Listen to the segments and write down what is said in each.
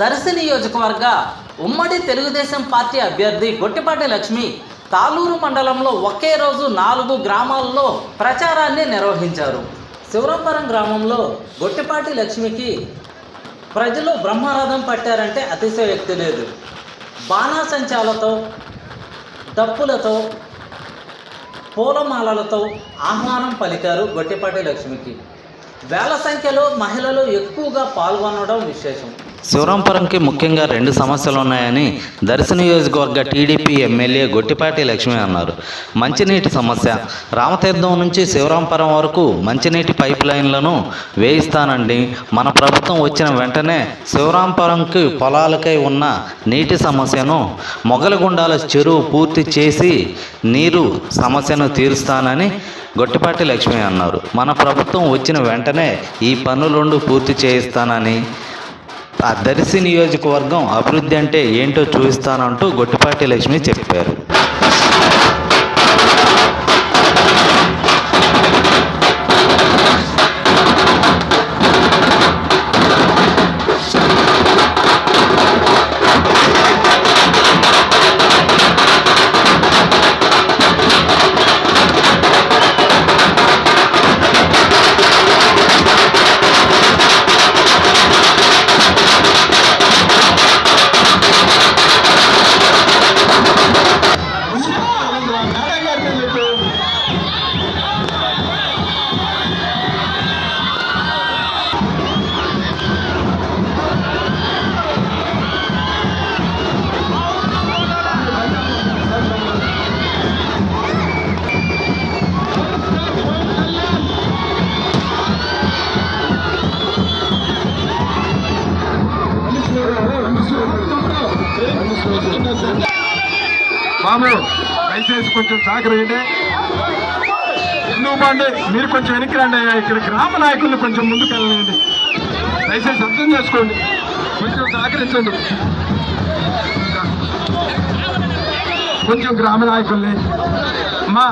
దర్శి నియోజకవర్గ ఉమ్మడి తెలుగుదేశం పార్టీ అభ్యర్థి గొట్టిపాటి లక్ష్మి తాలూరు మండలంలో ఒకే రోజు నాలుగు గ్రామాల్లో ప్రచారాన్ని నిర్వహించారు. శివరంపరం గ్రామంలో గొట్టిపాటి లక్ష్మికి ప్రజలు బ్రహ్మరథం పట్టారంటే అతిశయోక్తి లేదు. బాణాసంచాలతో డప్పులతో పూలమాలలతో ఆహ్వానం పలికారు గొట్టిపాటి లక్ష్మికి. వేల సంఖ్యలో మహిళలు ఎక్కువగా పాల్గొనడం విశేషం. శివరాంపురంకి ముఖ్యంగా రెండు సమస్యలు ఉన్నాయని దర్శి నియోజకవర్గ టీడీపీ ఎమ్మెల్యే గొట్టిపాటి లక్ష్మి అన్నారు. మంచినీటి సమస్య. రామతీర్థం నుంచి శివరాంపురం వరకు మంచినీటి పైప్ లైన్లను వేయిస్తానండి. మన ప్రభుత్వం వచ్చిన వెంటనే శివరాంపురంకి పొలాలకై ఉన్న నీటి సమస్యను మొగలగుండాల చెరువు పూర్తి చేసి నీరు సమస్యను తీరుస్తానని గొట్టిపాటి లక్ష్మి అన్నారు. మన ప్రభుత్వం వచ్చిన వెంటనే ఈ పనులు పూర్తి చేయిస్తానని ఆ దర్శి నియోజకవర్గం అభివృద్ధి అంటే ఏంటో చూపిస్తానంటూ గొట్టిపాటి లక్ష్మి చెప్పారు. బాబు దయచేసి కొంచెం సహకరించండి నువ్వు బాండి? మీరు కొంచెం వెనక్కి రండి అయ్యా. ఇక్కడ గ్రామ నాయకులు కొంచెం ముందుకు వెళ్ళండి దయచేసి అర్థం చేసుకోండి. కొంచెం సహకరించండి కొంచెం గ్రామ నాయకుల్ని. అమ్మా.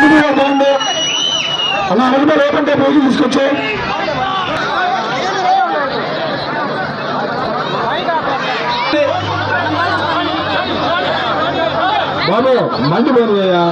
ముందుగా బాగుంది. అలా అడుగుతా లేకుంటే రోజు తీసుకొచ్చే. బాబు మండి పోయినయ్యా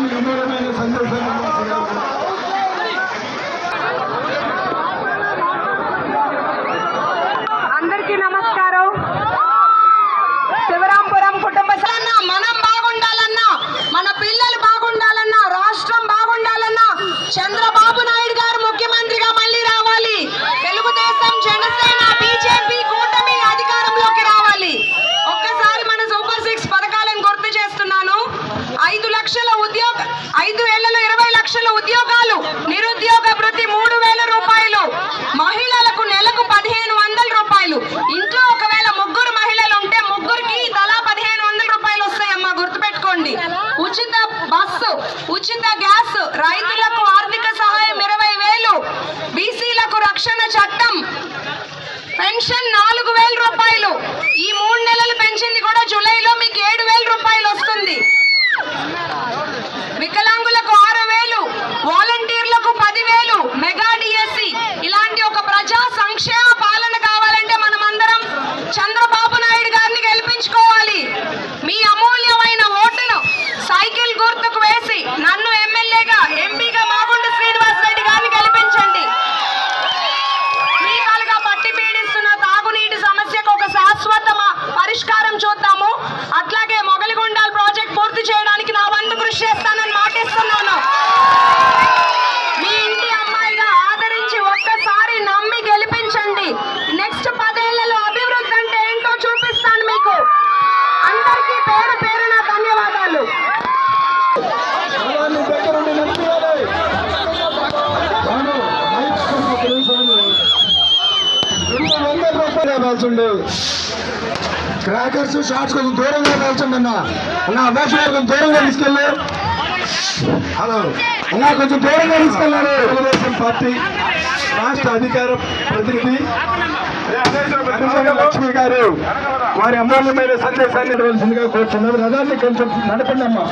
ఈ విధమైన ఐదు ఏళ్ళలో ఇరవై లక్షల ఉద్యోగాలు నిరుద్యోగ వృత్తి మూడు వేల రూపాయలు. మహిళలకు నెలకు పదిహేను వందల రూపాయలు. ఇంట్లో ఒకవేళ ముగ్గురు మహిళలు ఉంటే ముగ్గురికి తలా పదిహేను వందల రూపాయలు వస్తాయమ్మా గుర్తుపెట్టుకోండి. ఉచిత బస్సు ఉచిత గ్యాస్ రైతులకు ఆర్థిక సహాయం ఇరవై వేలు. బీసీలకు రక్షణ చట్టం పెన్షన్ నాలుగు వేల రూపాయలు. ఈ మూడు నెలలు పెంచింది కూడా జూలై చేస్తానని మాటిస్తున్నాను. మీ ఇంటి అమ్మాయిగా ఆదరించి ఒక్కసారి నమ్మి గెలిపించండి. నెక్స్ట్ పదేళ్ళలో అభివృద్ధి అంటే ఏంటో చూపిస్తాను మీకు. అందరికీ పేరు పేరున ధన్యవాదాలు. క్రాకర్స్ షార్ట్స్ కొంచెం దూరంగా వేల్చండి అన్న అన్న అభ్యాసం కొంచెం దూరంగా తీసుకెళ్ళి. హలో. అన్న కొంచెం దూరంగా తీసుకెళ్ళారు తెలుగుదేశం పార్టీ రాష్ట్ర అధికార ప్రతినిధి లక్ష్మి గారు. వారి అమూల్యమైన సందేశాన్ని ఇవ్వాల్సిందిగా కోరుతున్నారు రథాన్ని కొంచెం నడపండి అమ్మా.